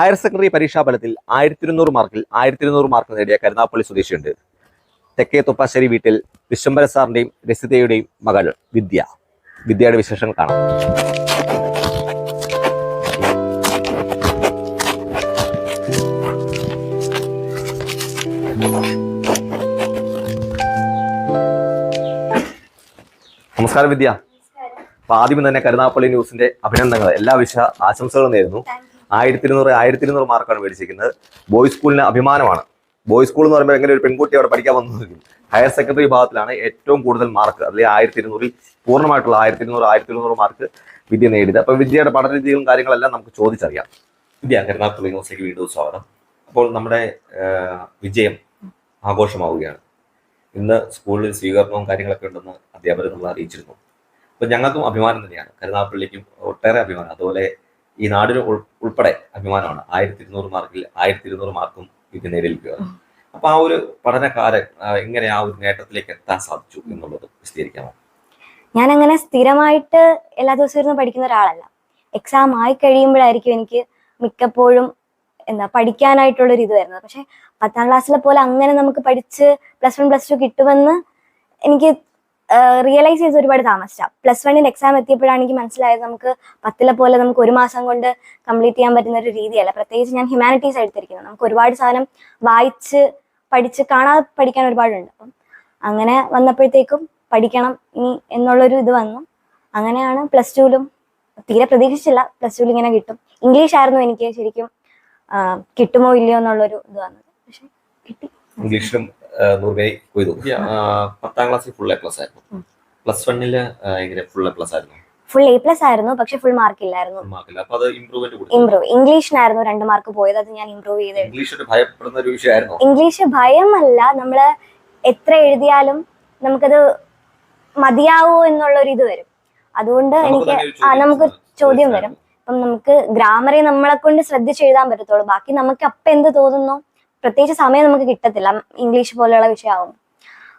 Higher secondary പരീക്ഷാ ഫലത്തിൽ ആയിരത്തി ഇരുന്നൂറ് മാർക്കിൽ ആയിരത്തി ഇരുന്നൂറ് മാർക്ക് നേടിയ കരുനാപ്പള്ളി സ്വദേശിയുണ്ട്. തെക്കേ തുപ്പാശ്ശേരി വീട്ടിൽ വിശ്വംബര സാറിന്റെയും രസിതയുടെയും മകൾ വിദ്യ. വിദ്യയുടെ വിശേഷങ്ങൾ കാണാം. നമസ്കാരം വിദ്യ. അപ്പൊ ആദ്യം തന്നെ കരുനാപ്പള്ളി ന്യൂസിന്റെ അഭിനന്ദനങ്ങൾ. എല്ലാ വിശ ആശംസകളും നേരുന്നു. ആയിരത്തി ഇരുന്നൂറ് ആയിരത്തി ഇരുന്നൂറ് മാർക്കാണ് മേടിച്ചിരിക്കുന്നത്. ബോയ്സ് സ്കൂളിന് അഭിമാനമാണ്. ബോയ്സ് സ്കൂൾ എന്ന് പറയുമ്പോൾ എങ്ങനെ ഒരു പെൺകുട്ടി അവിടെ പഠിക്കാൻ വന്നതെങ്കിൽ ഹയർ സെക്കൻഡറി വിഭാഗത്തിലാണ് ഏറ്റവും കൂടുതൽ മാർക്ക് അതിൽ ആയിരത്തി ഇരുന്നൂറിൽ പൂർണമായിട്ടുള്ള ആയിരത്തി ഇരുന്നൂറ് ആയിരത്തി ഇരുന്നൂറ് മാർക്ക് വിദ്യ നേടിയത്. അപ്പോൾ വിദ്യയുടെ പഠന രീതികളും കാര്യങ്ങളെല്ലാം നമുക്ക് ചോദിച്ചറിയാം. വിദ്യ കരുനാപ്പള്ളി ന്യൂസിലേക്ക് വീണ്ടും സ്വാഗതം. അപ്പോൾ നമ്മുടെ വിജയം ആഘോഷമാവുകയാണ്. ഇന്ന് സ്കൂളിൽ സ്വീകരണവും കാര്യങ്ങളൊക്കെ ഉണ്ടെന്ന് അധ്യാപകർ നമ്മൾ അറിയിച്ചിരുന്നു. അപ്പൊ ഞങ്ങൾക്കും അഭിമാനം തന്നെയാണ്. കരുനാഗപ്പള്ളിക്കും ഒട്ടേറെ അഭിമാനം. അതുപോലെ ഈ നാടിന് ഉൾപ്പെടെ അഭിമാനമാണ്. ആയിരത്തി ഇരുന്നൂറ് മാർക്കിൽ ആയിരത്തി ഇരുന്നൂറ് മാർക്കും ഇത് നേടിയിരിക്കുക അപ്പൊ ആ ഒരു പഠനകാലം എങ്ങനെ ആ ഒരു നേട്ടത്തിലേക്ക് എത്താൻ സാധിച്ചു എന്നുള്ളത് വിശദീകരിക്കാമോ? ഞാൻ അങ്ങനെ സ്ഥിരമായിട്ട് എല്ലാ ദിവസവും ഇരുന്ന് പഠിക്കുന്ന ഒരാളല്ല. എക്സാം ആയി കഴിയുമ്പോഴായിരിക്കും എനിക്ക് മിക്കപ്പോഴും എന്താ പഠിക്കാനായിട്ടുള്ളൊരു ഇത് വരുന്നത്. പക്ഷെ പത്താം ക്ലാസ്സിലെ പോലെ അങ്ങനെ നമുക്ക് പഠിച്ച് പ്ലസ് വൺ പ്ലസ് ടു കിട്ടുമെന്ന് എനിക്ക് റിയലൈസ് ചെയ്ത് ഒരുപാട് താമസിച്ച. പ്ലസ് വണ്ണിന് എക്സാം എത്തിയപ്പോഴാണ് എനിക്ക് മനസ്സിലായത് നമുക്ക് പത്തിലെ പോലെ നമുക്ക് ഒരു മാസം കൊണ്ട് കംപ്ലീറ്റ് ചെയ്യാൻ പറ്റുന്ന ഒരു രീതിയല്ല. പ്രത്യേകിച്ച് ഞാൻ ഹ്യൂമാനിറ്റീസ് എടുത്തിരിക്കുന്നത് നമുക്ക് ഒരുപാട് സാധനം വായിച്ച് പഠിച്ച് കാണാതെ പഠിക്കാൻ ഒരുപാടുണ്ട്. അപ്പം അങ്ങനെ വന്നപ്പോഴത്തേക്കും പഠിക്കണം ഇനി എന്നുള്ളൊരു ഇത് വന്നു. അങ്ങനെയാണ് പ്ലസ് ടുവിലും തീരെ പ്രതീക്ഷിച്ചില്ല. പ്ലസ് ടുവിൽ ഇങ്ങനെ കിട്ടും. ഇംഗ്ലീഷ് ആയിരുന്നു എനിക്ക് ശരിക്കും കിട്ടുമോ ഇല്ലയോ എന്നുള്ളൊരു ഇത് വന്നത്. പക്ഷെ കിട്ടി. ഇംഗ്ലീഷിലും നൂറുപേയി കൊയ്തു. തോന്നി പത്താം ക്ലാസ്സിൽ ഫുൾ എ പ്ലസ് ആയിരുന്നു. പ്ലസ് വണ്ണിൽ ഫുൾ എ പ്ലസ് ആയിരുന്നു? ഫുൾ എ പ്ലസ് ആയിരുന്നു പക്ഷെ ഫുൾ മാർക്ക് ഇല്ലായിരുന്നു. മാർക്കില്ല അപ്പൊ അത് ഇംപ്രൂവ്മെന്റ് കൊടുത്തു. ഇംപ്രൂവ് ഇംഗ്ലീഷിനായിരുന്നു രണ്ട് മാർക്ക് പോയത് അത് ഞാൻ ഇംപ്രൂവ് ചെയ്ത്. ഇംഗ്ലീഷ് ഒരു ഭയപ്പെടുന്ന ഒരു വിഷയമായിരുന്നു. ഇംഗ്ലീഷ് ഭയമല്ല നമ്മൾ എത്ര എഴുതിയാലും നമുക്കത് മതിയാവോ എന്നുള്ള ഒരു ഇത് വരും. അതുകൊണ്ട് എനിക്ക് ആ നമുക്ക് ചോദ്യം വരും. അപ്പം നമുക്ക് ഗ്രാമറെ നമ്മളെ കൊണ്ട് ശ്രദ്ധിച്ച് എഴുതാൻ പറ്റത്തുള്ളൂ. ബാക്കി നമുക്ക് അപ്പം എന്ത് തോന്നുന്നു? പ്രത്യേകിച്ച് സമയം നമുക്ക് കിട്ടത്തില്ല. ഇംഗ്ലീഷ് പോലെയുള്ള വിഷയമാവും.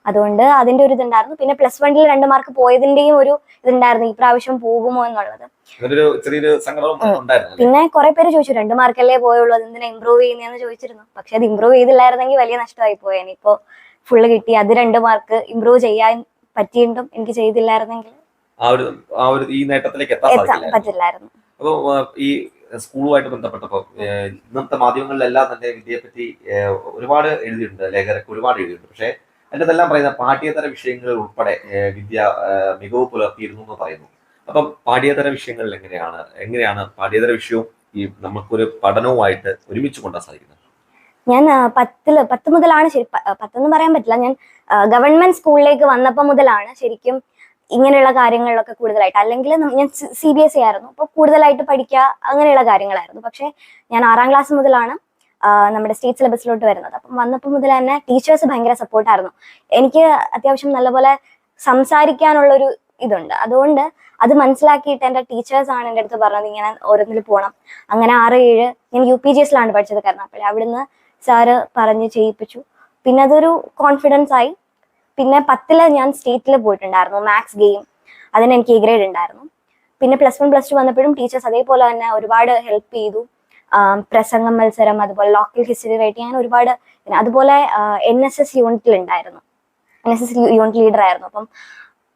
അതുകൊണ്ട് അതിന്റെ ഒരു ഇതുണ്ടായിരുന്നു. പിന്നെ പ്ലസ് വണ്ണിൽ രണ്ട് മാർക്ക് പോയതിന്റെയും ഒരു ഇതുണ്ടായിരുന്നു. ഈ പ്രാവശ്യം പോകുമോ എന്നുള്ളത്? പിന്നെ കുറെ പേര് ചോദിച്ചു രണ്ട് മാർക്കല്ലേ പോയുള്ളൂ? അതെന്തിനാ ഇമ്പ്രൂവ് ചെയ്യുന്നതെന്ന് ചോദിച്ചിരുന്നു. പക്ഷെ അത് ഇമ്പ്രൂവ് ചെയ്തില്ലായിരുന്നെങ്കിൽ വലിയ നഷ്ടമായി പോയേനെ ഇപ്പോ ഫുള്ള് കിട്ടി. അത് രണ്ട് മാർക്ക് ഇമ്പ്രൂവ് ചെയ്യാൻ പറ്റിയിട്ടും എനിക്ക് ചെയ്തില്ലായിരുന്നെങ്കിൽ ആ ഒരു ആ ഒരു ഈ നേട്ടത്തിലേക്ക് എത്താൻ എത്താൻ പറ്റില്ലായിരുന്നു. അപ്പോൾ ഈ സ്കൂളുമായിട്ട് ബന്ധപ്പെട്ടപ്പോൾ ഇന്നത്തെ മാധ്യമങ്ങളിലെല്ലാം തന്നെ വിദ്യയെ പറ്റി ഒരുപാട് എഴുതിയിട്ടുണ്ട് ലേഖകരൊക്കെ ഒരുപാട് എഴുതിയിട്ടുണ്ട്. പക്ഷേ അതിന്റെതെല്ലാം പറയുന്ന പാഠ്യേതര വിഷയങ്ങൾ ഉൾപ്പെടെ വിദ്യ മികവ് പുലർത്തിയിരുന്നു എന്ന് പറയുന്നു. അപ്പം പാഠ്യേതര വിഷയങ്ങളിൽ എങ്ങനെയാണ് എങ്ങനെയാണ് പാഠ്യേതര വിഷയവും ഈ നമുക്കൊരു പഠനവുമായിട്ട് ഒരുമിച്ച് കൊണ്ടാൻ സാധിക്കുന്നത്? ഞാൻ പത്തിൽ പത്ത് മുതലാണ് ശരി പത്തെന്ന് പറയാൻ പറ്റില്ല. ഞാൻ ഗവൺമെന്റ് സ്കൂളിലേക്ക് വന്നപ്പോൾ മുതലാണ് ശരിക്കും ഇങ്ങനെയുള്ള കാര്യങ്ങളിലൊക്കെ കൂടുതലായിട്ട്. അല്ലെങ്കിൽ ഞാൻ സി ബി എസ് ഇ ആയിരുന്നു. അപ്പോൾ കൂടുതലായിട്ട് പഠിക്കുക അങ്ങനെയുള്ള കാര്യങ്ങളായിരുന്നു. പക്ഷേ ഞാൻ ആറാം ക്ലാസ് മുതലാണ് നമ്മുടെ സ്റ്റേറ്റ് സിലബസിലോട്ട് വരുന്നത്. അപ്പം വന്നപ്പോൾ മുതൽ തന്നെ ടീച്ചേഴ്സ് ഭയങ്കര സപ്പോർട്ടായിരുന്നു എനിക്ക് അത്യാവശ്യം നല്ലപോലെ സംസാരിക്കാനുള്ളൊരു ഇതുണ്ട്. അതുകൊണ്ട് അത് മനസ്സിലാക്കിയിട്ട് എന്റെ ടീച്ചേഴ്സാണ് എന്റെ അടുത്ത് പറഞ്ഞത് ഇങ്ങനെ ഓരോന്നിൽ പോകണം അങ്ങനെ ആറ് ഏഴ് ഞാൻ യു പി ജി എസിലാണ് പഠിച്ചത്. കരുനാപ്പള്ളി അവിടുന്ന് സാറ് പറഞ്ഞ് ചെയ്യിപ്പിച്ചു. പിന്നെ അതൊരു കോൺഫിഡൻസ് ആയി. പിന്നെ പത്തിൽ ഞാൻ സ്റ്റേറ്റിൽ പോയിട്ടുണ്ടായിരുന്നു മാത്സ് ഗെയിം അതിന് എനിക്ക് എ ഗ്രേഡ് ഉണ്ടായിരുന്നു. പിന്നെ പ്ലസ് വൺ പ്ലസ് ടു വന്നപ്പോഴും ടീച്ചേഴ്സ് അതേപോലെ തന്നെ ഒരുപാട് ഹെൽപ്പ് ചെയ്തു. പ്രസംഗ മത്സരം അതുപോലെ ലോക്കൽ ഹിസ്റ്ററി റൈറ്റിംഗ് അങ്ങനെ ഒരുപാട് അതുപോലെ എൻ എസ് എസ് യൂണിറ്റിൽ ഉണ്ടായിരുന്നു. N S S unit leader ആയിരുന്നു. അപ്പം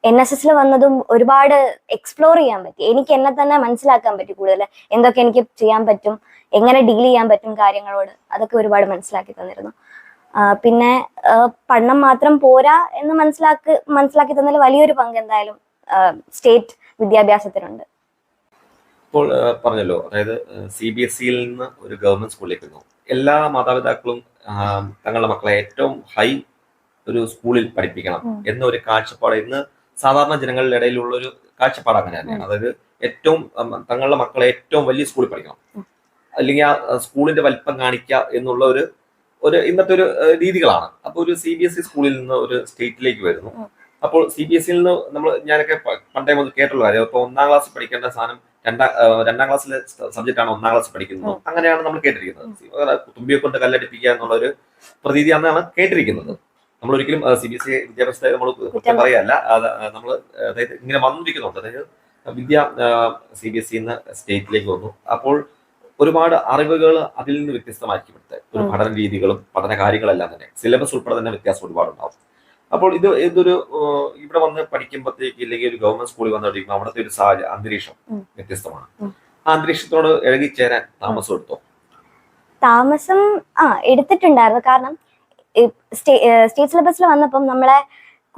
എൻ എസ് എസിൽ വന്നതും ഒരുപാട് എക്സ്പ്ലോർ ചെയ്യാൻ പറ്റി. എനിക്ക് എന്നെ തന്നെ മനസ്സിലാക്കാൻ പറ്റി കൂടുതൽ. എന്തൊക്കെ എനിക്ക് ചെയ്യാൻ പറ്റും എങ്ങനെ ഡീൽ ചെയ്യാൻ പറ്റും കാര്യങ്ങളോട് അതൊക്കെ ഒരുപാട് മനസ്സിലാക്കി തന്നിരുന്നു. പിന്നെ പണം പഠനം മാത്രം പോരാ എന്ന് മനസ്സിലാക്കി മനസ്സിലാക്കി തന്നതിൽ വലിയൊരു പങ്ക് എന്തായാലും സ്റ്റേറ്റ് വിദ്യാഭ്യാസത്തിനുണ്ട്. ഇപ്പോൾ പറഞ്ഞല്ലോ അതായത് സി ബി എസ് സിയിൽ നിന്ന് ഒരു ഗവൺമെന്റ് സ്കൂളിലേക്ക് എല്ലാ മാതാപിതാക്കളും തങ്ങളുടെ മക്കളെ ഏറ്റവും ഹൈ ഒരു സ്കൂളിൽ പഠിപ്പിക്കണം. എന്നൊരു കാഴ്ചപ്പാട് ഇന്ന് സാധാരണ ജനങ്ങളുടെ ഇടയിലുള്ള ഒരു കാഴ്ചപ്പാട് അങ്ങനെ തന്നെയാണ്. അതായത് ഏറ്റവും തങ്ങളുടെ മക്കളെ ഏറ്റവും വലിയ സ്കൂളിൽ പഠിക്കണം. അല്ലെങ്കിൽ ആ ആ സ്കൂളിന്റെ വലിപ്പം കാണിക്കുക എന്നുള്ള ഒരു ഒരു ഇന്നത്തെ ഒരു രീതികളാണ്. അപ്പോൾ ഒരു സി ബി എസ് ഇ സ്കൂളിൽ നിന്ന് ഒരു സ്റ്റേറ്റിലേക്ക് വരുന്നു. അപ്പോൾ സി ബി എസ് സിയിൽ നിന്ന് നമ്മൾ ഞാനൊക്കെ പണ്ടേ മുതൽ കേട്ടുള്ള കാര്യം ഇപ്പോൾ ഒന്നാം ക്ലാസ് പഠിക്കേണ്ട സാധനം രണ്ടാം രണ്ടാം ക്ലാസ്സിലെ സബ്ജക്റ്റ് ആണ് ഒന്നാം ക്ലാസ് പഠിക്കുന്നത്. അങ്ങനെയാണ് നമ്മൾ കേട്ടിരിക്കുന്നത്. തുമ്പിയെ കൊണ്ട് കല്ലടിപ്പിക്കുക എന്നുള്ള ഒരു പ്രതീതി അന്നാണ് കേട്ടിരിക്കുന്നത്. നമ്മൾ ഒരിക്കലും സി ബി എസ് ഇ വിദ്യാഭ്യാസത്തെ നമ്മൾ കുറ്റം പറയല്ല. നമ്മൾ അതായത് ഇങ്ങനെ വന്നിരിക്കുന്നുണ്ട്. അതായത് വിദ്യ സി ബി എസ് സിന്ന് സ്റ്റേറ്റിലേക്ക് വന്നു. അപ്പോൾ ഒരുപാട് അറിവുകൾ അതിൽ നിന്ന് വ്യത്യസ്തമാക്കി ഇവിടുത്തെ. ഒരു പഠന രീതികളും പഠന കാര്യങ്ങളെല്ലാം തന്നെ. സിലബസ് ഉൾപ്പെടെ തന്നെ വ്യത്യാസം ഒരുപാടുണ്ടാവും അപ്പോൾ ഇത് ഇതൊരു ഇവിടെ വന്ന് പഠിക്കുമ്പോഴത്തേക്ക് ഇല്ലെങ്കിൽ ഒരു ഗവൺമെന്റ് സ്കൂളിൽ വന്ന് പഠിക്കുമ്പോൾ അവിടുത്തെ ഒരു സാഹചര്യം അന്തരീക്ഷം. വ്യത്യസ്തമാണ്. ആ അന്തരീക്ഷത്തോട് ഇഴകിച്ചേരാൻ താമസം എടുത്തോ? താമസം ആ എടുത്തിട്ടുണ്ടായിരുന്നു. കാരണം സ്റ്റേറ്റ് സിലബസിൽ വന്നപ്പം നമ്മളെ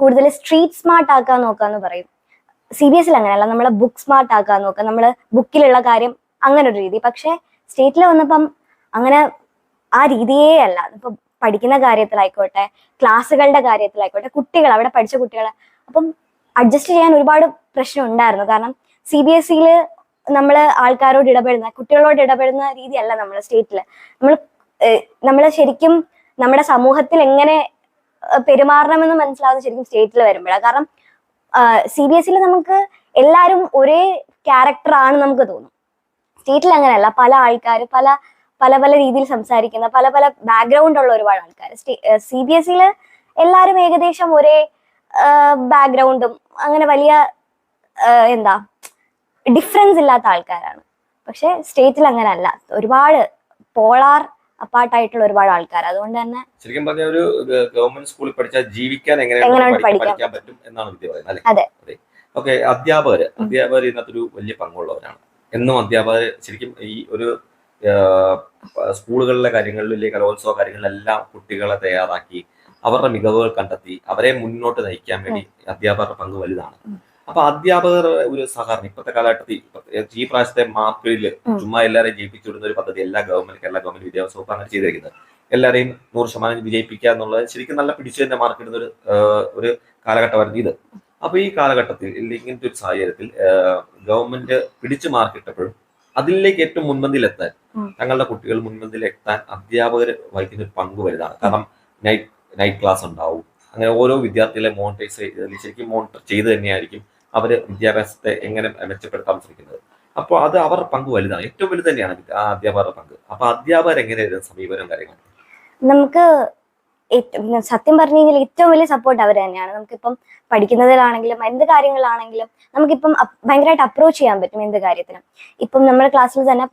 കൂടുതൽ സ്ട്രീറ്റ് സ്മാർട്ട് ആക്കാൻ നോക്കാന്ന് പറയും. സി ബി എസിൽ അങ്ങനെയല്ല നമ്മളെ ബുക്ക് സ്മാർട്ട് ആക്കാൻ നോക്കുക നമ്മൾ ബുക്കിലുള്ള കാര്യം അങ്ങനെ ഒരു രീതി. പക്ഷേ സ്റ്റേറ്റിൽ വന്നപ്പം അങ്ങനെ ആ രീതിയേ അല്ല. ഇപ്പം പഠിക്കുന്ന കാര്യത്തിലായിക്കോട്ടെ ക്ലാസ്സുകളുടെ കാര്യത്തിലായിക്കോട്ടെ കുട്ടികൾ അവിടെ പഠിച്ച കുട്ടികൾ അപ്പം അഡ്ജസ്റ്റ് ചെയ്യാൻ ഒരുപാട് പ്രശ്നം ഉണ്ടായിരുന്നു. കാരണം സി ബി എസ് സിയിൽ നമ്മൾ ആൾക്കാരോട് ഇടപെടുന്ന കുട്ടികളോട് ഇടപെടുന്ന രീതിയല്ല നമ്മൾ സ്റ്റേറ്റിൽ നമ്മൾ നമ്മൾ ശരിക്കും നമ്മുടെ സമൂഹത്തിൽ എങ്ങനെ പെരുമാറണമെന്ന് മനസ്സിലാവുന്ന ശരിക്കും സ്റ്റേറ്റിൽ വരുമ്പോഴാണ്. കാരണം സി ബി എസ് സിയിൽ നമുക്ക് എല്ലാവരും ഒരേ ക്യാരക്ടർ ആണ് നമുക്ക് തോന്നും. സ്റ്റേറ്റിൽ അങ്ങനെയല്ല പല ആൾക്കാർ പല പല പല രീതിയിൽ സംസാരിക്കുന്ന പല പല ബാക്ക്ഗ്രൗണ്ട് ഉള്ള ഒരുപാട് ആൾക്കാർ സി ബി എസ് സിയിൽ എല്ലാവരും ഏകദേശം ഒരേ ബാക്ക്ഗ്രൗണ്ടും അങ്ങനെ വലിയ എന്താ ഡിഫറൻസ് ഇല്ലാത്ത ആൾക്കാരാണ്. പക്ഷെ സ്റ്റേറ്റിൽ അങ്ങനെ അല്ല ഒരുപാട് പോളാർ അപ്പാർട്ടായിട്ടുള്ള ഒരുപാട് ആൾക്കാർ അതുകൊണ്ട് തന്നെ ശരിക്കും പറഞ്ഞാൽ ഒരു ഗവൺമെന്റ് സ്കൂളിൽ പഠിച്ചാൽ ജീവിക്കാൻ എങ്ങനെ എങ്ങനെയാണ് പഠിക്കാൻ പറ്റും എന്നാണ് വിദ്യ പറയുന്നത് അല്ലെ? അതെ. ഓക്കെ അധ്യാപകർ അധ്യാപകർ ഇതിനകത്തൊരു വലിയ പങ്കുള്ളവരാണ്. എന്നും അധ്യാപകർ ശരിക്കും ഈ ഒരു സ്കൂളുകളിലെ കാര്യങ്ങളിലെ കലോത്സവ കാര്യങ്ങളിലെല്ലാം കുട്ടികളെ തയ്യാറാക്കി അവരുടെ മികവുകൾ കണ്ടെത്തി അവരെ മുന്നോട്ട് നയിക്കാൻ വേണ്ടി അധ്യാപകരുടെ പങ്ക് വലുതാണ്. അപ്പൊ അധ്യാപകർ ഒരു സഹകരണം ഇപ്പോഴത്തെ കാലഘട്ടത്തിൽ ഈ പ്രാവശ്യത്തെ മാർക്കിൽ ചുമ്മാ എല്ലാവരെയും ജയിപ്പിച്ചു വിടുന്ന ഒരു പദ്ധതി എല്ലാ ഗവൺമെന്റ് കേരള ഗവൺമെന്റ് വിദ്യാഭ്യാസ വകുപ്പ് അങ്ങനെ ചെയ്തിരിക്കുന്നത് എല്ലാവരെയും നൂറ് ശതമാനം വിജയിപ്പിക്കുക എന്നുള്ളത് ശരിക്കും നല്ല പിടിച്ചു തന്നെ മാർക്ക് ഇടുന്ന ഒരു ഒരു കാലഘട്ടമായിരുന്നു ഇത് അപ്പൊ ഈ കാലഘട്ടത്തിൽ ഇങ്ങനത്തെ ഒരു സാഹചര്യത്തിൽ ഗവൺമെന്റ് പിടിച്ചു മാർക്കിട്ടപ്പോഴും അതിലേക്ക് ഏറ്റവും മുൻപന്തിയിൽ എത്താൻ തങ്ങളുടെ കുട്ടികൾ മുൻപന്തിയിൽ എത്താൻ അധ്യാപകർ വഹിക്കുന്ന ഒരു പങ്ക് വലുതാണ്. കാരണം നൈറ്റ് നൈറ്റ് ക്ലാസ് ഉണ്ടാവും. അങ്ങനെ ഓരോ വിദ്യാർത്ഥികളെ മോണിറ്റൈസ് ശരിക്കും മോണിറ്റർ ചെയ്ത് തന്നെയായിരിക്കും അവർ വിദ്യാഭ്യാസത്തെ എങ്ങനെ മെച്ചപ്പെടുത്താൻ ശ്രമിക്കുന്നത്. അപ്പോൾ അത് അവരുടെ പങ്ക് വലുതാണ്. ഏറ്റവും വലുത് തന്നെയാണ് ആ അധ്യാപകരുടെ പങ്ക്. അപ്പൊ അധ്യാപകർ എങ്ങനെയായിരുന്നു സമീപനം കാര്യങ്ങൾ നമുക്ക് സത്യം പറഞ്ഞു കഴിഞ്ഞാൽ ഏറ്റവും വലിയ സപ്പോർട്ട് അവർ തന്നെയാണ്. നമുക്കിപ്പം പഠിക്കുന്നതിലാണെങ്കിലും എന്ത് കാര്യങ്ങളാണെങ്കിലും നമുക്കിപ്പം ഭയങ്കരമായിട്ട് അപ്രോച്ച് ചെയ്യാൻ പറ്റും എന്ത് കാര്യത്തിനും. ഇപ്പം നമ്മുടെ ക്ലാസ്സിൽ തന്നെ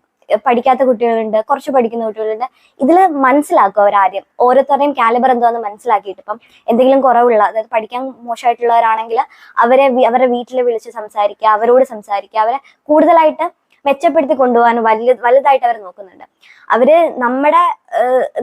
പഠിക്കാത്ത കുട്ടികളുണ്ട് കുറച്ച് പഠിക്കുന്ന കുട്ടികളുണ്ട്. ഇതിൽ മനസ്സിലാക്കും അവരാദ്യം ഓരോരുത്തരുടെയും കാലിബർ എന്താന്ന് മനസ്സിലാക്കിയിട്ട് ഇപ്പം എന്തെങ്കിലും കുറവുള്ള അതായത് പഠിക്കാൻ മോശമായിട്ടുള്ളവരാണെങ്കിൽ അവരെ അവരുടെ വീട്ടിൽ വിളിച്ച് സംസാരിക്കുക അവരോട് സംസാരിക്കുക അവരെ കൂടുതലായിട്ട് മെച്ചപ്പെടുത്തി കൊണ്ടുപോകാൻ വലിയ വലുതായിട്ട് അവർ നോക്കുന്നുണ്ട്. അവർ നമ്മുടെ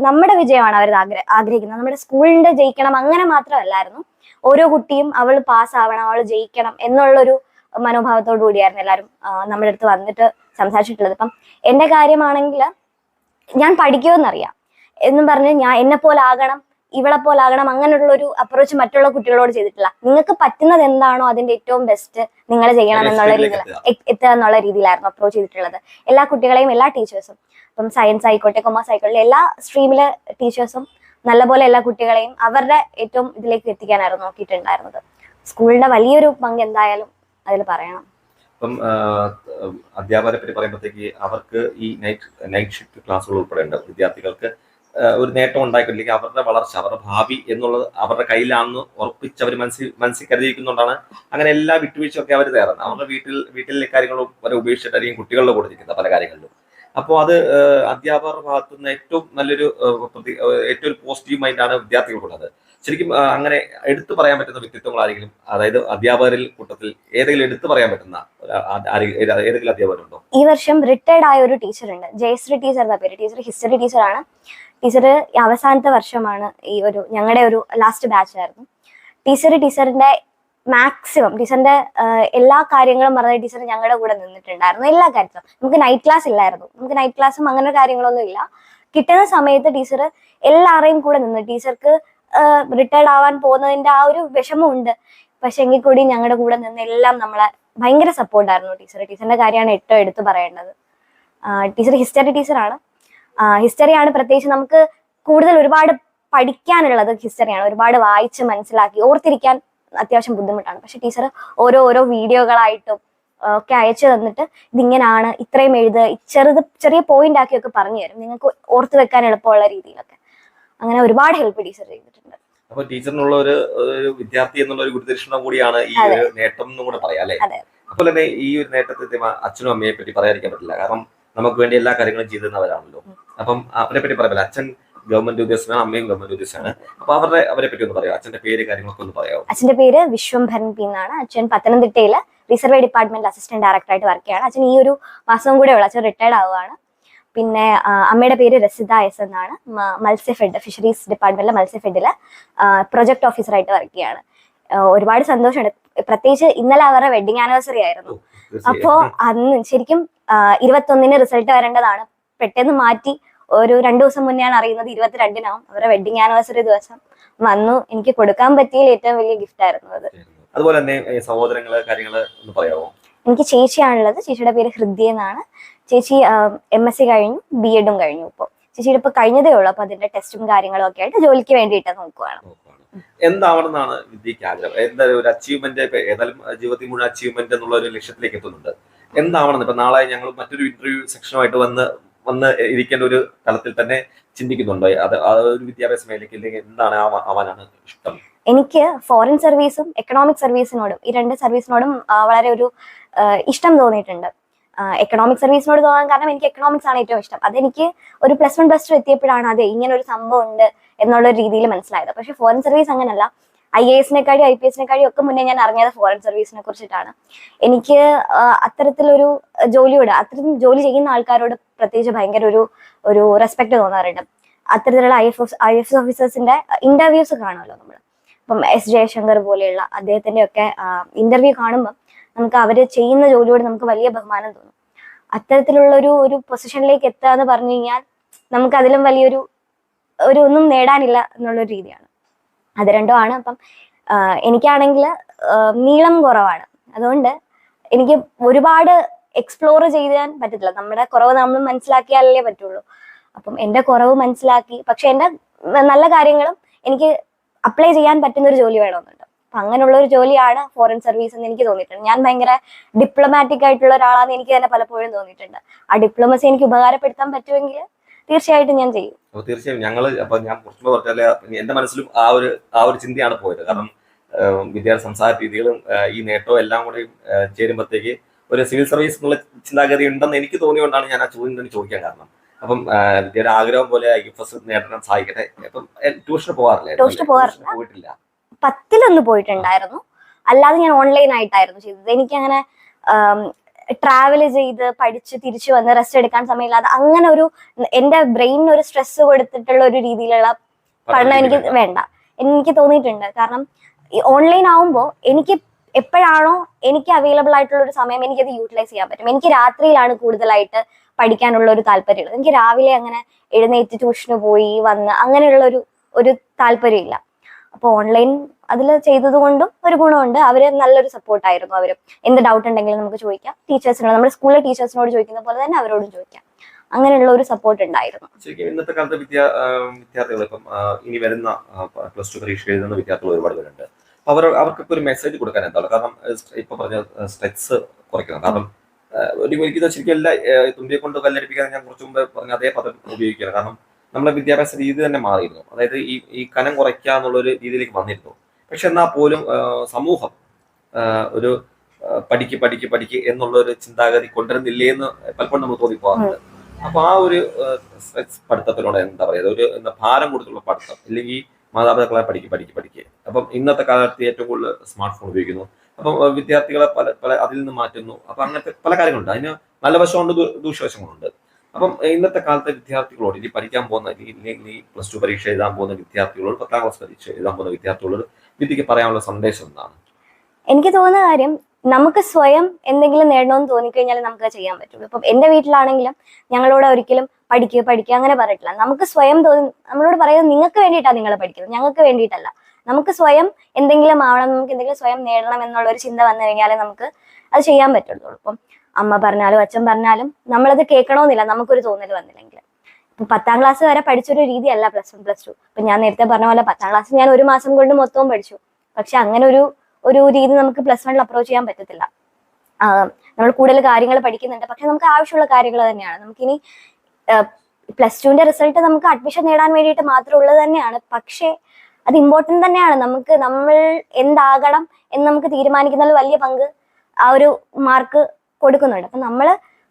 നമ്മുടെ വിജയമാണ് അവർ ആഗ്രഹിക്കുന്നത്. നമ്മുടെ സ്കൂളിന്റെ ജയിക്കണം അങ്ങനെ മാത്രമല്ലായിരുന്നു. ഓരോ കുട്ടിയും അവൾ പാസ്സാവണം അവൾ ജയിക്കണം എന്നുള്ളൊരു മനോഭാവത്തോടു കൂടിയായിരുന്നു എല്ലാവരും നമ്മുടെ അടുത്ത് വന്നിട്ട് സംസാരിച്ചിട്ടുള്ളത്. ഇപ്പം എന്റെ കാര്യമാണെങ്കിൽ ഞാൻ പഠിക്കുമെന്നറിയാം എന്നും പറഞ്ഞ് ഞാൻ എന്നെ പോലെ ആകണം ഇവളെ പോലെ ആകണം അങ്ങനെയുള്ള ഒരു അപ്രോച്ച് മറ്റുള്ള കുട്ടികളോട് ചെയ്തിട്ടില്ല. നിങ്ങൾക്ക് പറ്റുന്നത് എന്താണോ അതിന്റെ ഏറ്റവും ബെസ്റ്റ് നിങ്ങൾ ചെയ്യണം എന്നുള്ള രീതിയിൽ എത്തുക എന്നുള്ള രീതിയിലായിരുന്നു അപ്രോച്ച് ചെയ്തിട്ടുള്ളത്. എല്ലാ കുട്ടികളെയും എല്ലാ ടീച്ചേഴ്സും ഇപ്പം സയൻസ് ആയിക്കോട്ടെ കൊമേഴ്സ് ആയിക്കോട്ടെ എല്ലാ സ്ട്രീമിലെ ടീച്ചേഴ്സും നല്ലപോലെ എല്ലാ കുട്ടികളെയും അവരുടെ ഏറ്റവും ഇതിലേക്ക് എത്തിക്കാനായിരുന്നു നോക്കിയിട്ടുണ്ടായിരുന്നത്. സ്കൂളിന്റെ വലിയൊരു പങ്ക് എന്തായാലും അതിൽ പറയണം. ഇപ്പം അധ്യാപകരെ പറ്റി പറയുമ്പോഴത്തേക്ക് അവർക്ക് ഈ നൈറ്റ് നൈറ്റ് ഷിഫ്റ്റ് ക്ലാസ്സുകൾ ഉൾപ്പെടെ ഉണ്ട് വിദ്യാർത്ഥികൾക്ക് ഒരു നേട്ടം ഉണ്ടാക്കില്ലെങ്കിൽ അവരുടെ വളർച്ച അവരുടെ ഭാവി എന്നുള്ളത് അവരുടെ കയ്യിലാണെന്ന് ഉറപ്പിച്ച് അവർ മനസ്സിൽ മനസ്സിൽ കരുതിയിരിക്കുന്നതുകൊണ്ടാണ് അങ്ങനെ എല്ലാ വിട്ടുവീഴ്ചയൊക്കെ അവർ തയ്യാറാണ് അവരുടെ വീട്ടിൽ വീട്ടിലെ കാര്യങ്ങളും വരെ ഉപേക്ഷിച്ചിട്ടായിരിക്കും കുട്ടികളുടെ കൊടുത്തിരിക്കുന്നത് പല കാര്യങ്ങളിലും. അപ്പോൾ അത് അധ്യാപകരുടെ ഭാഗത്തു നിന്ന് ഏറ്റവും നല്ലൊരു ഏറ്റവും പോസിറ്റീവ് മൈൻഡാണ് വിദ്യാർത്ഥികൾക്കുള്ളത്. ശരിക്കും അങ്ങനെ എടുത്തു പറയാൻ പറ്റുന്ന വ്യക്തിത്വങ്ങളാരെങ്കിലും അതായത് അധ്യാപകരിൽ കൂട്ടത്തിൽ ഏതെങ്കിലും എടുത്തു പറയാൻ പറ്റുന്ന ഏതെങ്കിലും അധ്യാപകരുണ്ടോ? ഈ വർഷം റിട്ടയർഡ് ആയ ഒരു ടീച്ചർ ഉണ്ട്. ജയശ്രീ ടീച്ചർ എന്ന പേര്. ടീച്ചർ ഹിസ്റ്ററി ടീച്ചറാണ്. ടീച്ചർ അവസാനത്തെ വർഷമാണ് ഈ ഒരു ഞങ്ങളുടെ ഒരു ലാസ്റ്റ് ബാച്ച് ആയിരുന്നു. ടീച്ചർ ടീച്ചറിന്റെ മാക്സിമം ടീച്ചറിന്റെ എല്ലാ കാര്യങ്ങളും പറഞ്ഞ ടീച്ചർ ഞങ്ങളുടെ കൂടെ നിന്നിട്ടുണ്ടായിരുന്നു. എല്ലാ കാര്യത്തിലും. നമുക്ക് നൈറ്റ് ക്ലാസ് ഇല്ലായിരുന്നു. നമുക്ക് നൈറ്റ് ക്ലാസ്സും അങ്ങനെ കാര്യങ്ങളൊന്നും ഇല്ല. കിട്ടുന്ന സമയത്ത് ടീച്ചർ എല്ലാവരെയും കൂടെ നിന്ന് ടീച്ചർക്ക് റിട്ടയർഡ് ആവാൻ പോകുന്നതിന്റെ ആ ഒരു വിഷമമുണ്ട് പക്ഷെ എങ്കിൽ കൂടി ഞങ്ങളുടെ കൂടെ നിന്ന് എല്ലാം നമ്മളെ ഭയങ്കര സപ്പോർട്ടായിരുന്നു ടീച്ചർ ടീച്ചറിന്റെ കാര്യമാണ് ഏറ്റവും എടുത്തു പറയേണ്ടത്. ടീച്ചർ ഹിസ്റ്ററി ടീച്ചറാണ് ഹിസ്റ്ററിയാണ് പ്രത്യേകിച്ച് നമുക്ക് കൂടുതൽ ഒരുപാട് പഠിക്കാനുള്ളത് ഹിസ്റ്ററിയാണ് ഒരുപാട് വായിച്ച് മനസ്സിലാക്കി ഓർത്തിരിക്കാൻ അത്യാവശ്യം ബുദ്ധിമുട്ടാണ്. പക്ഷെ ടീച്ചർ ഓരോ ഓരോ വീഡിയോകളായിട്ടും ഒക്കെ അയച്ചു തന്നിട്ട് ഇതിങ്ങനാണ് ഇത്രയും എഴുത് ചെറുത് ചെറിയ പോയിന്റ് ആക്കിയൊക്കെ പറഞ്ഞു തരും. നിങ്ങൾക്ക് ഓർത്ത് വെക്കാൻ എളുപ്പമുള്ള രീതിയിലൊക്കെ. അങ്ങനെ ഒരുപാട് ഹെൽപ്പ് ടീച്ചർ ചെയ്തിട്ടുണ്ട്. അപ്പൊ ടീച്ചറിനുള്ള ഒരു വിദ്യാർത്ഥി എന്നുള്ള ഒരു ഗുരുദക്ഷിണ കൂടിയാണ് ഈ ഒരു നേട്ടം എന്നും കൂടെ പറയാം അല്ലെ. അപ്പോൾ തന്നെ ഈ ഒരു നേട്ടത്തെ അച്ഛനും അമ്മയെ പറ്റി പറയാതിരിക്കാൻ പറ്റില്ല. കാരണം നമുക്ക് വേണ്ടി എല്ലാ കാര്യങ്ങളും ചെയ്തു തന്നവരാണല്ലോ അപ്പം അവരെ പറ്റി പറയാമല്ലോ അച്ഛൻ ഗവൺമെന്റ് ഉദ്യോഗസ്ഥനാണ് അമ്മയും ഗവൺമെന്റ് ഉദ്യോഗസ്ഥനാണ്. അപ്പൊ അവരുടെ അവരെ പറ്റി ഒന്ന് പറയാം അച്ഛന്റെ പേര് കാര്യങ്ങളൊക്കെ ഒന്ന് പറയാമോ? അച്ഛന്റെ പേര് വിശ്വംഭരൻ പി എന്നാണ്. അച്ഛൻ പത്തനംതിട്ടയിലെ റിസർവേ ഡിപ്പാർട്ട്മെന്റ് അസിസ്റ്റന്റ് ഡയറക്ടറായിട്ട് വർക്ക് ചെയ്യാണ്. അച്ഛൻ ഈ ഒരു മാസം കൂടെ ഉള്ളു. അച്ഛൻ റിട്ടയർഡ് ആവുകയാണ്. പിന്നെ അമ്മയുടെ പേര് രസിത എസ് എന്നാണ്. മത്സ്യഫെഡ് ഫിഷറീസ് ഡിപ്പാർട്ട്മെന്റിലെ മത്സ്യഫെഡിലെ പ്രൊജക്ട് ഓഫീസറായിട്ട് വർക്ക് ചെയ്യാണ്. ഒരുപാട് സന്തോഷമുണ്ട്. പ്രത്യേകിച്ച് ഇന്നലെ അവരുടെ വെഡിങ് ആനിവേഴ്സറി ആയിരുന്നു. അപ്പോ അന്ന് ശരിക്കും ഇരുപത്തൊന്നിന് റിസൾട്ട് വരേണ്ടതാണ്. പെട്ടെന്ന് മാറ്റി ഒരു രണ്ടു ദിവസം മുന്നെയാണ് അറിയുന്നത് ഇരുപത്തിരണ്ടിനാവും. അവരുടെ വെഡിങ് ആനിവേഴ്സറി ദിവസം വന്നു. എനിക്ക് കൊടുക്കാൻ പറ്റിയ ഏറ്റവും വലിയ ഗിഫ്റ്റ് ആയിരുന്നു അത്. അതുപോലെ തന്നെ സഹോദരങ്ങൾ കാര്യങ്ങൾ ഒന്ന് പറയാമോ എനിക്ക് ചേച്ചിയാണുള്ളത്. ചേച്ചിയുടെ പേര് ഹൃദയ എന്നാണ്. ചേച്ചി എം എസ് സി കഴിഞ്ഞു ബി എഡും കഴിഞ്ഞു ഇപ്പോൾ ചേച്ചിയുടെ ഇപ്പൊ കഴിഞ്ഞതേ ഉള്ളൂ. അപ്പൊ അതിന്റെ ടെസ്റ്റും കാര്യങ്ങളും ഒക്കെ ആയിട്ട് ജോലിക്ക് വേണ്ടിയിട്ട് നോക്കുവാണ്. എന്താവണമെന്നാണ് വിദ്യക്ക് ആഗ്രഹം? എന്താ ഒരു അച്ചീവ്മെന്റ് ഏതായാലും ജീവിതത്തിൽ മുഴുവൻ അച്ചീവ്മെന്റ് എന്നുള്ള ഒരു ലക്ഷ്യത്തിലേക്ക് എത്തുന്നുണ്ട്. എന്താവണം? ഇപ്പൊ നാളെ ഞങ്ങൾ മറ്റൊരു ഇന്റർവ്യൂ സെക്ഷനുമായിട്ട് വന്ന് വന്ന് ഇരിക്കേണ്ട ഒരു തലത്തിൽ തന്നെ ചിന്തിക്കുന്നുണ്ടോ. അത് ആ ഒരു വിദ്യാഭ്യാസ മേഖലയ്ക്ക് ഇല്ലെങ്കിൽ എന്താണ് അവനാണ് ഇഷ്ടം? എനിക്ക് ഫോറിൻ സർവീസും എക്കണോമിക് സർവീസിനോടും ഈ രണ്ട് സർവീസിനോടും വളരെ ഒരു ഇഷ്ടം തോന്നിയിട്ടുണ്ട്. എക്കണോമിക് സർവീസിനോട് തോന്നാൻ കാരണം എനിക്ക് എക്കണോമിക്സ് ആണ് ഏറ്റവും ഇഷ്ടം. അതെനിക്ക് ഒരു പ്ലസ് വൺ പ്ലസ് ടു എത്തിയപ്പോഴാണ് അത് ഇങ്ങനെ ഒരു സംഭവം ഉണ്ട് എന്നുള്ള രീതിയിൽ മനസ്സിലായത്. പക്ഷെ ഫോറിൻ സർവീസ് അങ്ങനല്ല. ഐ എ എസിനെക്കാളും ഐ പി എസിനെക്കാളും ഒക്കെ മുന്നേ ഞാൻ അറിഞ്ഞത് ഫോറിൻ സർവീസിനെ കുറിച്ചിട്ടാണ്. എനിക്ക് അത്തരത്തിലൊരു ജോലിയോട് അത്തരം ജോലി ചെയ്യുന്ന ആൾക്കാരോട് പ്രത്യേകിച്ച് ഭയങ്കര ഒരു ഒരു റെസ്പെക്ട് തോന്നാറുണ്ട്. അത്തരത്തിലുള്ള ഐ എഫ് ഐ എഫ് ഓഫീസേഴ്സിന്റെ ഇന്റർവ്യൂസ് കാണുമല്ലോ നമ്മൾ ഇപ്പം എസ് ജയശങ്കർ പോലെയുള്ള അദ്ദേഹത്തിന്റെ ഒക്കെ ഇന്റർവ്യൂ കാണുമ്പോൾ നമുക്ക് അവർ ചെയ്യുന്ന ജോലിയോട് നമുക്ക് വലിയ ബഹുമാനം തോന്നും. അത്തരത്തിലുള്ള ഒരു ഒരു പൊസിഷനിലേക്ക് എത്തുക എന്ന് പറഞ്ഞു കഴിഞ്ഞാൽ നമുക്ക് അതിലും വലിയൊരു ഒരു ഒന്നും നേടാനില്ല എന്നുള്ളൊരു രീതിയാണ്. അത് രണ്ടും ആണ്. അപ്പം എനിക്കാണെങ്കിൽ നീളം കുറവാണ്. അതുകൊണ്ട് എനിക്ക് ഒരുപാട് എക്സ്പ്ലോർ ചെയ്യാൻ പറ്റത്തില്ല. നമ്മുടെ കുറവ് നമ്മൾ മനസ്സിലാക്കിയാലേ പറ്റുള്ളൂ. അപ്പം എന്റെ കുറവ് മനസ്സിലാക്കി പക്ഷെ എന്റെ നല്ല കാര്യങ്ങളും എനിക്ക് അപ്ലൈ ചെയ്യാൻ പറ്റുന്ന ഒരു ജോലി വേണമെന്നുണ്ട്. അപ്പൊ അങ്ങനെയുള്ള ഒരു ജോലിയാണ് ഫോറിൻ സർവീസ് എന്ന് എനിക്ക് തോന്നിയിട്ടുണ്ട്. ഞാൻ ഭയങ്കര ഡിപ്ലോമാറ്റിക് ആയിട്ടുള്ള ഒരാളാന്ന് എനിക്ക് തന്നെ പലപ്പോഴും തോന്നിയിട്ടുണ്ട്. ആ ഡിപ്ലോമസി എനിക്ക് ഉപകാരപ്പെടുത്താൻ പറ്റുമെങ്കിൽ തീർച്ചയായിട്ടും ഞാൻ ചെയ്യും. അപ്പൊ തീർച്ചയായും ഞങ്ങൾ അപ്പൊ ഞാൻ കുറച്ചുകൂടെ പറഞ്ഞാൽ എന്റെ മനസ്സിലും ആ ഒരു ആ ഒരു ചിന്തയാണ് പോയത്. കാരണം വിദ്യാർത്ഥി സംസാര രീതികളും ഈ നേട്ടവും എല്ലാം കൂടെ ചേരുമ്പോഴത്തേക്ക് ഒരു സിവിൽ സർവീസ് എന്നുള്ള ചിന്താഗതി ഉണ്ടെന്ന് എനിക്ക് തോന്നിയോണ്ടാണ് ഞാൻ ആ ചോദ്യം തന്നെ ചോദിക്കാൻ കാരണം. അപ്പം വിദ്യയുടെ ആഗ്രഹം പോലെ ഐ എഫ് എസ് നേടാൻ സഹായിക്കട്ടെ അപ്പം ട്യൂഷന് പോകാറില്ല ട്യൂഷന് പോകാറില്ല. പോയിട്ടില്ല. പത്തിലൊന്ന് പോയിട്ടുണ്ടായിരുന്നു. അല്ലാതെ ഞാൻ ഓൺലൈൻ ആയിട്ടായിരുന്നു ചെയ്തത്. എനിക്ക് അങ്ങനെ ട്രാവൽ ചെയ്ത് പഠിച്ച് തിരിച്ചു വന്ന് റെസ്റ്റ് എടുക്കാൻ സമയമില്ലാതെ അങ്ങനെ ഒരു എന്റെ ബ്രെയിനിന് ഒരു സ്ട്രെസ് കൊടുത്തിട്ടുള്ള ഒരു രീതിയിലുള്ള പഠനം എനിക്ക് വേണ്ട. എനിക്ക് തോന്നിയിട്ടുണ്ട്. കാരണം ഓൺലൈൻ ആവുമ്പോൾ എനിക്ക് എപ്പോഴാണോ എനിക്ക് അവൈലബിൾ ആയിട്ടുള്ള ഒരു സമയം എനിക്കത് യൂട്ടിലൈസ് ചെയ്യാൻ പറ്റും. എനിക്ക് രാത്രിയിലാണ് കൂടുതലായിട്ട് പഠിക്കാനുള്ള ഒരു താല്പര്യമുള്ളത് എനിക്ക് രാവിലെ അങ്ങനെ എഴുന്നേറ്റ് ട്യൂഷന് പോയി വന്ന് അങ്ങനെയുള്ള ഒരു ഒരു താല്പര്യമില്ല. അപ്പോൾ ഓൺലൈൻ അതിൽ ചെയ്തത് കൊണ്ടും ഒരു ഗുണമുണ്ട്. അവർ നല്ലൊരു സപ്പോർട്ടായിരുന്നു അവർ എന്ത് ഡൗട്ട് ഉണ്ടെങ്കിലും നമുക്ക് ചോദിക്കാം. ടീച്ചേഴ്സിനോട് നമ്മുടെ സ്കൂളിലെ ടീച്ചേഴ്സിനോട് ചോദിക്കുന്ന പോലെ തന്നെ അവരോടും ചോദിക്കാം. അങ്ങനെയുള്ള ഒരു സപ്പോർട്ട് ഉണ്ടായിരുന്നു. ഇന്നത്തെ കാലത്ത് വിദ്യാ വിദ്യാർത്ഥികൾ ഇപ്പം ഇനി വരുന്ന പ്ലസ് ടു പരീക്ഷ എഴുതുന്ന വിദ്യാർത്ഥികൾ ഒരുപാട് പേരുണ്ട്. അവർ അവർക്കൊക്കെ ഒരു മെസ്സേജ് കൊടുക്കാൻ എന്താണ്? കാരണം ഇപ്പൊ പറഞ്ഞ സ്ട്രെസ് കുറയ്ക്കണം. കാരണം എനിക്ക് ശരിക്കും എല്ലാ തുമ്പിയെ കൊണ്ട് കല്ലടിപ്പിക്കാൻ ഞാൻ കുറച്ച് മുമ്പ് പറഞ്ഞ അതേ പദം ഉപയോഗിക്കുകയാണ്. കാരണം നമ്മുടെ വിദ്യാഭ്യാസ രീതി തന്നെ മാറിയിരുന്നു. അതായത് ഈ ഈ കനം കുറയ്ക്കുക എന്നുള്ള ഒരു രീതിയിലേക്ക് വന്നിരുന്നു. പക്ഷെ എന്നാൽ പോലും സമൂഹം ഒരു പഠിക്ക് പഠിക്ക് പഠിക്ക് എന്നുള്ള ഒരു ചിന്താഗതി കൊണ്ടുവരുന്നില്ലേ എന്ന് പലപ്പോഴും നമ്മൾ തോന്നിപ്പോകാറുണ്ട്. അപ്പൊ ആ ഒരു പഠിത്തത്തിലൂടെ പഠിത്തത്തിനോട് എന്താ പറയുക ഒരു എന്താ ഭാരം കൊടുത്തുള്ള പഠിത്തം. അല്ലെങ്കിൽ മാതാപിതാക്കളെ പഠിക്ക് പഠിക്ക് പഠിക്ക്. അപ്പം ഇന്നത്തെ കാലത്ത് ഏറ്റവും കൂടുതൽ സ്മാർട്ട് ഫോൺ ഉപയോഗിക്കുന്നു. അപ്പം വിദ്യാർത്ഥികളെ പല പല അതിൽ നിന്ന് മാറ്റുന്നു. അപ്പൊ അങ്ങനത്തെ പല കാര്യങ്ങളുണ്ട്. അതിന് നല്ല വശമുണ്ട് ദൂഷ്യവശങ്ങളുണ്ട് അപ്പം ഇന്നത്തെ കാലത്തെ വിദ്യാർത്ഥികളോട് ഇനി പഠിക്കാൻ പോകുന്ന ഇനി പ്ലസ് ടു പരീക്ഷ എഴുതാൻ പോകുന്ന വിദ്യാർത്ഥികളോട് പത്താം ക്ലാസ് പരീക്ഷ എഴുതാൻ പോകുന്ന വിദ്യാർത്ഥികളോട് വിദ്യക്ക് പറയാനുള്ള സന്ദേശം എന്താണ്? എനിക്ക് തോന്നുന്ന കാര്യം നമുക്ക് സ്വയം എന്തെങ്കിലും നേടണമെന്ന് തോന്നിക്കഴിഞ്ഞാൽ നമുക്ക് ചെയ്യാൻ പറ്റുള്ളൂ. ഇപ്പം എന്റെ വീട്ടിലാണെങ്കിലും ഞങ്ങളോട് ഒരിക്കലും പഠിക്കുക പഠിക്കുക അങ്ങനെ പറഞ്ഞിട്ടില്ല. നമുക്ക് സ്വയം തോന്നി നമ്മളോട് പറയുന്നത് നിങ്ങൾക്ക് വേണ്ടിയിട്ടാണ് നിങ്ങൾ പഠിക്കുന്നത്. ഞങ്ങൾക്ക് വേണ്ടിയിട്ടല്ല. നമുക്ക് സ്വയം എന്തെങ്കിലും ആവണം നമുക്ക് എന്തെങ്കിലും സ്വയം നേടണം എന്നുള്ള ഒരു ചിന്ത വന്നു കഴിഞ്ഞാലേ നമുക്ക് അത് ചെയ്യാൻ പറ്റുള്ളൂ. ഇപ്പം അമ്മ പറഞ്ഞാലും അച്ഛൻ പറഞ്ഞാലും നമ്മളത് കേൾക്കണമെന്നില്ല നമുക്കൊരു തോന്നൽ വന്നില്ലെങ്കിൽ. പത്താം ക്ലാസ് വരെ പഠിച്ചൊരു രീതിയല്ല പ്ലസ് വൺ പ്ലസ് ടു ഇപ്പൊ ഞാൻ നേരത്തെ പറഞ്ഞ പോലെ പത്താം ക്ലാസ് ഞാൻ ഒരു മാസം കൊണ്ട് മൊത്തവും പഠിച്ചു. പക്ഷെ അങ്ങനെ ഒരു ഒരു രീതി നമുക്ക് പ്ലസ് വണ്ണിൽ അപ്രോച്ച് ചെയ്യാൻ പറ്റത്തില്ല. നമ്മൾ കൂടുതൽ കാര്യങ്ങൾ പഠിക്കുന്നുണ്ട്. പക്ഷെ നമുക്ക് ആവശ്യമുള്ള കാര്യങ്ങൾ തന്നെയാണ്. നമുക്കിനി പ്ലസ് ടുവിന്റെ റിസൾട്ട് നമുക്ക് അഡ്മിഷൻ നേടാൻ വേണ്ടിയിട്ട് മാത്രം ഉള്ളത് തന്നെയാണ്. പക്ഷേ അത് ഇമ്പോർട്ടന്റ് തന്നെയാണ്. നമുക്ക് നമ്മൾ എന്താകണം എന്ന് നമുക്ക് തീരുമാനിക്കുന്നതിൽ വലിയ പങ്ക് ആ ഒരു മാർക്ക് കൊടുക്കുന്നുണ്ട്. അപ്പൊ നമ്മൾ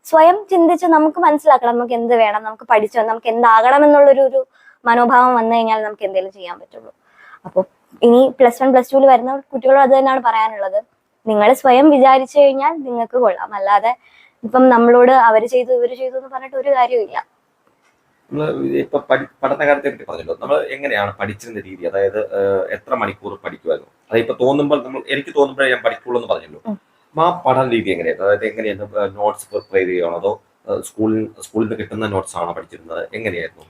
സ്വയം ചിന്തിച്ച് നമുക്ക് മനസ്സിലാക്കണം നമുക്ക് എന്ത് വേണം നമുക്ക് പഠിച്ചു നമുക്ക് എന്താകണം എന്നുള്ളൊരു ഒരു മനോഭാവം വന്നു കഴിഞ്ഞാൽ നമുക്ക് എന്തെങ്കിലും ചെയ്യാൻ പറ്റുള്ളൂ. അപ്പോൾ ഇനി പ്ലസ് വൺ പ്ലസ് ടുവിൽ വരുന്ന കുട്ടികളോട് അത് തന്നെയാണ് പറയാനുള്ളത്. നിങ്ങൾ സ്വയം വിചാരിച്ചു കഴിഞ്ഞാൽ നിങ്ങൾക്ക് കൊള്ളാം. അല്ലാതെ ഇപ്പം നമ്മളോട് അവർ ചെയ്തു ഇവർ ചെയ്തു എന്ന് പറഞ്ഞിട്ട് ഒരു കാര്യമില്ല ഇപ്പൊ പഠി പഠനകാലത്തെ പറ്റി പറഞ്ഞല്ലോ. നമ്മൾ എങ്ങനെയാണ് പഠിച്ചിരുന്ന രീതി? അതായത് എത്ര മണിക്കൂർ പഠിക്കുമായിരുന്നു അതായത് ഇപ്പൊ തോന്നുമ്പോൾ നമ്മൾ എനിക്ക് തോന്നുമ്പോഴേ ഞാൻ പഠിക്കുള്ളൂ എന്ന് പറഞ്ഞല്ലോ. ആ പഠന രീതി എങ്ങനെയായിരുന്നു അതായത് എങ്ങനെയായിരുന്നു നോട്ട്സ് പ്രിപ്പയർ ചെയ്യുകയാണോ? അതോ സ്കൂളിൽ സ്കൂളിൽ നിന്ന് കിട്ടുന്ന നോട്ട്സ് ആണോ പഠിച്ചിരുന്നത്? എങ്ങനെയായിരുന്നു?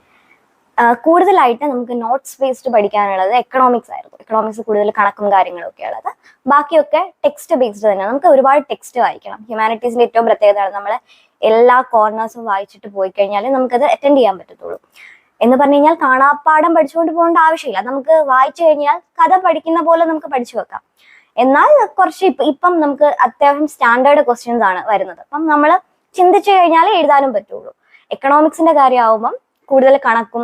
കൂടുതലായിട്ട് നമുക്ക് നോട്ട്സ് ബേസ്ഡ് പഠിക്കാനുള്ളത് എക്കണോമിക്സ് ആയിരുന്നു. എക്കണോമിക്സ് കൂടുതൽ കണക്കും കാര്യങ്ങളും ഒക്കെ ഉള്ളത്. ബാക്കിയൊക്കെ ടെക്സ്റ്റ് ബേസ്ഡ് തന്നെ നമുക്ക് ഒരുപാട് ടെക്സ്റ്റ് വായിക്കണം. ഹ്യൂമാനിറ്റീസിന്റെ ഏറ്റവും പ്രത്യേകതയാണ് നമ്മൾ എല്ലാ കോർണേഴ്സും വായിച്ചിട്ട് പോയി കഴിഞ്ഞാൽ നമുക്കത് അറ്റൻഡ് ചെയ്യാൻ പറ്റത്തുള്ളൂ. എന്ന് പറഞ്ഞു കഴിഞ്ഞാൽ കാണാപ്പാടം പഠിച്ചുകൊണ്ട് പോകേണ്ട ആവശ്യമില്ല. നമുക്ക് വായിച്ചു കഴിഞ്ഞാൽ കഥ പഠിക്കുന്ന പോലെ നമുക്ക് പഠിച്ചു വെക്കാം. എന്നാൽ കുറച്ച് ഇപ്പം നമുക്ക് അത്യാവശ്യം സ്റ്റാൻഡേർഡ് ക്വസ്റ്റ്യൻസ് ആണ് വരുന്നത്. അപ്പം നമ്മൾ ചിന്തിച്ചു കഴിഞ്ഞാൽ എഴുതാനും പറ്റുള്ളൂ. എക്കണോമിക്സിന്റെ കാര്യമാവുമ്പം കൂടുതൽ കണക്കും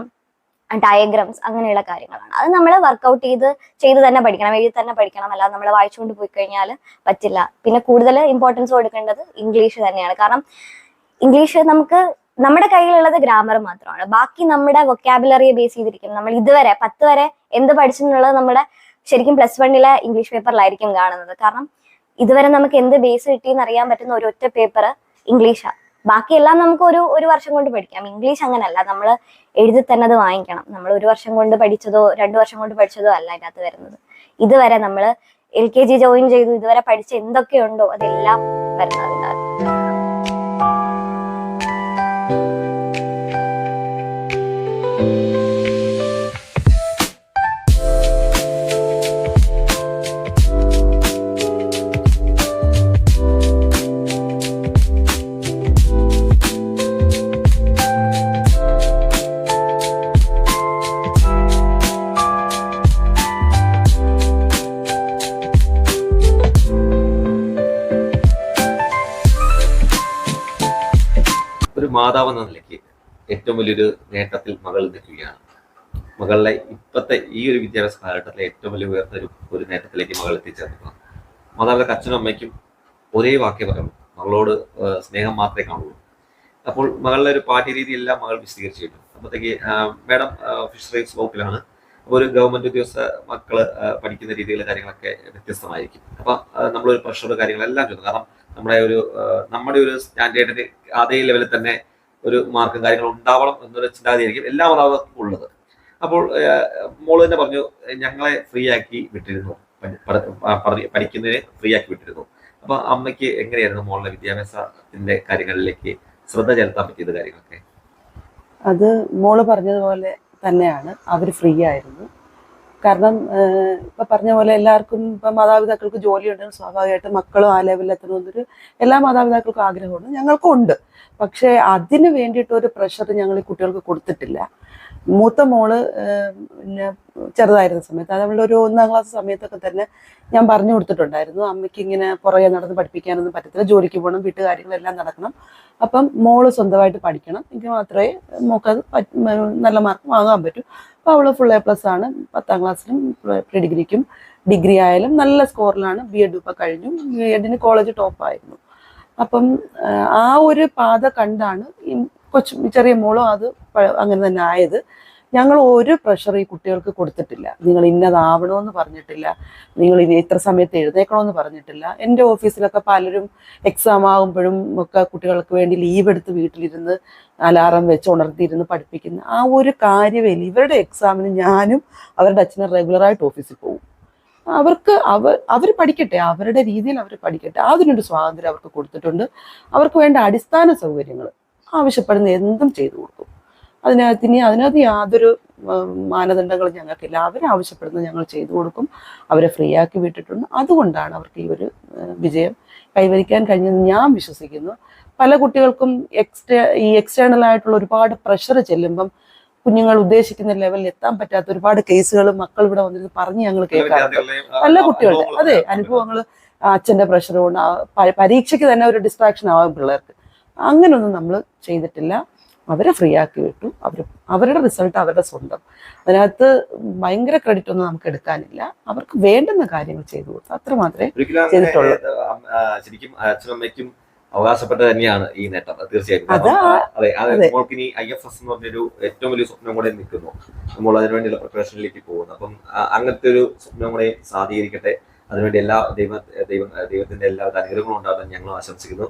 ഡയഗ്രംസ് അങ്ങനെയുള്ള കാര്യങ്ങളാണ്. അത് നമ്മൾ വർക്കൗട്ട് ചെയ്ത് ചെയ്ത് തന്നെ പഠിക്കണം എഴുതി തന്നെ പഠിക്കണം. അല്ലാതെ നമ്മൾ വായിച്ചുകൊണ്ട് പോയി കഴിഞ്ഞാൽ പറ്റില്ല. പിന്നെ കൂടുതൽ ഇമ്പോർട്ടൻസ് കൊടുക്കേണ്ടത് ഇംഗ്ലീഷ് തന്നെയാണ്. കാരണം ഇംഗ്ലീഷ് നമുക്ക് നമ്മുടെ കയ്യിലുള്ളത് ഗ്രാമർ മാത്രമാണ്. ബാക്കി നമ്മുടെ വൊക്കാബുലറിയെ ബേസ് ചെയ്തിരിക്കും നമ്മൾ ഇതുവരെ പത്ത് വരെ എന്ത് പഠിച്ചിട്ടുള്ളത് നമ്മുടെ ശരിക്കും പ്ലസ് വണ്ണിലെ ഇംഗ്ലീഷ് പേപ്പറിലായിരിക്കും കാണുന്നത്. കാരണം ഇതുവരെ നമുക്ക് എന്ത് ബേസ് കിട്ടിയെന്ന് അറിയാൻ പറ്റുന്ന ഒരു ഒറ്റ പേപ്പർ ഇംഗ്ലീഷാണ് ബാക്കിയെല്ലാം നമുക്ക് ഒരു ഒരു വർഷം കൊണ്ട് പഠിക്കാം. ഇംഗ്ലീഷ് അങ്ങനല്ല. നമ്മൾ എഴുതി തന്നെ അത് വാങ്ങിക്കണം. നമ്മൾ ഒരു വർഷം കൊണ്ട് പഠിച്ചതോ രണ്ടു വർഷം കൊണ്ട് പഠിച്ചതോ അല്ല അതിനകത്ത് വരുന്നത്. ഇതുവരെ നമ്മൾ എൽ കെ ജി ജോയിൻ ചെയ്തു. ഇതുവരെ പഠിച്ച എന്തൊക്കെയുണ്ടോ അതെല്ലാം വരുന്നത്. അതിനകത്ത് ഒരു മാതാവ് എന്ന നിലയ്ക്ക് ഏറ്റവും വലിയൊരു നേട്ടത്തിൽ മകൾ നിൽക്കുകയാണ്. മകളുടെ ഇപ്പോഴത്തെ ഈ ഒരു വിദ്യാഭ്യാസ കാലഘട്ടത്തിലെ ഏറ്റവും വലിയ ഉയർന്ന ഒരു ഒരു നേട്ടത്തിലേക്ക് മകൾ എത്തിച്ചേർന്നിട്ടുണ്ട് മാതാവിന്റെ അച്ഛനും അമ്മയ്ക്കും ഒരേ വാക്കേ പറയുള്ളൂ. മകളോട് സ്നേഹം മാത്രമേ കാണുള്ളൂ. അപ്പോൾ മകളുടെ ഒരു പാഠ്യരീതി എല്ലാം മകൾ വിശദീകരിച്ചിട്ടുണ്ട്. അപ്പോഴത്തേക്ക് മാഡം ഫിഷറീസ് വകുപ്പിലാണ്. ഒരു ഗവൺമെന്റ് ഉദ്യോഗസ്ഥ മക്കൾ പഠിക്കുന്ന രീതിയിലെ കാര്യങ്ങളൊക്കെ വ്യത്യസ്തമായിരിക്കും. അപ്പൊ നമ്മളൊരു പ്രഷർ കാര്യങ്ങളെല്ലാം ചെയ്യുന്നു കാരണം നമ്മുടെ ഒരു നമ്മുടെ ഒരു സ്റ്റാൻഡേർഡിന് അതേ ലെവലിൽ തന്നെ ഒരു മാർക്കും കാര്യങ്ങളും ഉണ്ടാവണം എന്നൊരു ചിന്താഗതിയായിരിക്കും എല്ലാ മാതാപിതാക്കൾക്കും ഉള്ളത്. അപ്പോൾ മോൾ തന്നെ പറഞ്ഞു ഞങ്ങളെ ഫ്രീ ആക്കി വിട്ടിരുന്നു. പഠിക്കുന്നതിന് ഫ്രീ ആക്കി വിട്ടിരുന്നു. അപ്പൊ അമ്മയ്ക്ക് എങ്ങനെയായിരുന്നു മോളുടെ വിദ്യാഭ്യാസത്തിന്റെ കാര്യങ്ങളിലേക്ക് ശ്രദ്ധ ചെലുത്താൻ പറ്റിയത് കാര്യങ്ങളൊക്കെ? അത് മോൾ പറഞ്ഞതുപോലെ തന്നെയാണ്. അവർ ഫ്രീ ആയിരുന്നു. കാരണം ഇപ്പൊ പറഞ്ഞ പോലെ എല്ലാവർക്കും ഇപ്പൊ മാതാപിതാക്കൾക്ക് ജോലിയുണ്ടെങ്കിൽ സ്വാഭാവികമായിട്ടും മക്കളും ആ ലെവലിൽ എത്തണമെന്നൊരു എല്ലാ മാതാപിതാക്കൾക്കും ആഗ്രഹമുണ്ട്. ഞങ്ങൾക്കും ഉണ്ട്. പക്ഷേ അതിന് വേണ്ടിയിട്ട് ഒരു പ്രഷർ ഞങ്ങൾ ഈ കുട്ടികൾക്ക് കൊടുത്തിട്ടില്ല. മൂത്ത മോൾ പിന്നെ ചെറുതായിരുന്ന സമയത്ത്. അത് അവളുടെ ഒരു ഒന്നാം ക്ലാസ് സമയത്തൊക്കെ തന്നെ ഞാൻ പറഞ്ഞു കൊടുത്തിട്ടുണ്ടായിരുന്നു. അമ്മയ്ക്ക് ഇങ്ങനെ പുറകെ നടന്ന് പഠിപ്പിക്കാനൊന്നും പറ്റത്തില്ല. ജോലിക്ക് പോകണം വീട്ടുകാര്യങ്ങളെല്ലാം നടക്കണം. അപ്പം മോൾ സ്വന്തമായിട്ട് പഠിക്കണം. എങ്കിൽ മാത്രമേ മോക്കത് നല്ല മാർക്ക് വാങ്ങാൻ പറ്റൂ. അപ്പോൾ അവൾ ഫുൾ എ പ്ലസ് ആണ്. പത്താം ക്ലാസ്സിലും പ്രീ ഡിഗ്രിക്കും ഡിഗ്രി ആയാലും നല്ല സ്കോറിലാണ് ബി എഡ് ഇപ്പം കഴിഞ്ഞു. ബി എഡിന് കോളേജ് ടോപ്പായിരുന്നു അപ്പം ആ, ഒരു പാത കണ്ടാണ് ഈ കൊച്ചു ചെറിയ മോളും അത് അങ്ങനെ തന്നെ ആയത്. ഞങ്ങൾ ഒരു പ്രഷർ ഈ കുട്ടികൾക്ക് കൊടുത്തിട്ടില്ല. നിങ്ങൾ ഇന്നതാവണമെന്ന് പറഞ്ഞിട്ടില്ല. നിങ്ങൾ ഇനി ഇത്ര സമയത്ത് എഴുന്നേക്കണമെന്ന് പറഞ്ഞിട്ടില്ല. എന്റെ ഓഫീസിലൊക്കെ പലരും എക്സാം ആകുമ്പോഴും ഒക്കെ കുട്ടികൾക്ക് വേണ്ടി ലീവ് എടുത്ത് വീട്ടിലിരുന്ന് അലാറം വെച്ച് ഉണർത്തിയിരുന്ന് പഠിപ്പിക്കുന്ന ആ ഒരു കാര്യമില്ല ഇവരുടെ എക്സാമിന് ഞാനും അവരുടെ അച്ഛനും റെഗുലറായിട്ട് ഓഫീസിൽ പോകും. അവർക്ക് അവർ അവർ പഠിക്കട്ടെ അവരുടെ രീതിയിൽ അവർ പഠിക്കട്ടെ. അതിനൊരു സ്വാതന്ത്ര്യം അവർക്ക് കൊടുത്തിട്ടുണ്ട്. അവർക്ക് വേണ്ട അടിസ്ഥാന സൗകര്യങ്ങൾ ആവശ്യപ്പെടുന്ന എന്തും ചെയ്തു കൊടുക്കും. അതിനകത്ത് ഇനി അതിനകത്ത് യാതൊരു മാനദണ്ഡങ്ങളും ഞങ്ങൾക്കില്ല. അവർ ആവശ്യപ്പെടുന്നത് ഞങ്ങൾ ചെയ്തു കൊടുക്കും. അവരെ ഫ്രീ ആക്കി വിട്ടിട്ടുണ്ട്. അതുകൊണ്ടാണ് അവർക്ക് ഈ ഒരു വിജയം കൈവരിക്കാൻ കഴിഞ്ഞതെന്ന് ഞാൻ വിശ്വസിക്കുന്നു. പല കുട്ടികൾക്കും എക്സ്റ്റേ ഈ എക്സ്റ്റേണൽ ആയിട്ടുള്ള ഒരുപാട് പ്രഷർ ചെല്ലുമ്പം കുഞ്ഞുങ്ങൾ ഉദ്ദേശിക്കുന്ന ലെവലിൽ എത്താൻ പറ്റാത്ത ഒരുപാട് കേസുകൾ മക്കൾ ഇവിടെ വന്നിട്ട് പറഞ്ഞ് ഞങ്ങൾ കേൾക്കാറുണ്ട്. നല്ല കുട്ടികളുടെ അതെ അനുഭവങ്ങൾ അച്ഛന്റെ പ്രഷർ കൊണ്ട് പരീക്ഷയ്ക്ക് തന്നെ ഒരു ഡിസ്ട്രാക്ഷൻ ആവാം പിള്ളേർക്ക്. അങ്ങനൊന്നും നമ്മൾ ചെയ്തിട്ടില്ല. അവരെ ഫ്രീ ആക്കി വിട്ടു. അവർ അവരുടെ റിസൾട്ട് അവരുടെ സ്വന്തം. അതിനകത്ത് ഭയങ്കര ക്രെഡിറ്റ് ഒന്നും നമുക്ക് എടുക്കാനില്ല. അവർക്ക് വേണ്ടുന്ന കാര്യങ്ങൾ ചെയ്തു കൊടുത്തു. അത്ര മാത്രമേ ചെയ്തിട്ടുള്ളൂ. ശരിക്കും അവകാശപ്പെട്ട തന്നെയാണ് ഈ നേട്ടം. തീർച്ചയായിട്ടും. അതെ. അതെ അതെ. നമ്മൾക്ക് ഇനി ഐ എഫ് എസ് എന്ന് പറഞ്ഞൊരു ഏറ്റവും വലിയ സ്വപ്നം കൂടെ നിൽക്കുന്നു. നമ്മൾ അതിനുവേണ്ടിയുള്ള പ്രിപ്പറേഷനിലേക്ക് പോകുന്നു. അപ്പം അങ്ങനത്തെ ഒരു സ്വപ്നം കൂടെ സാധീകരിക്കട്ടെ. അതിനുവേണ്ടി എല്ലാ ദൈവ ദൈവം ദൈവത്തിന്റെ എല്ലാവിധ അനുഗ്രഹങ്ങളും ഉണ്ടാകാൻ ഞങ്ങൾ ആശംസിക്കുന്നു.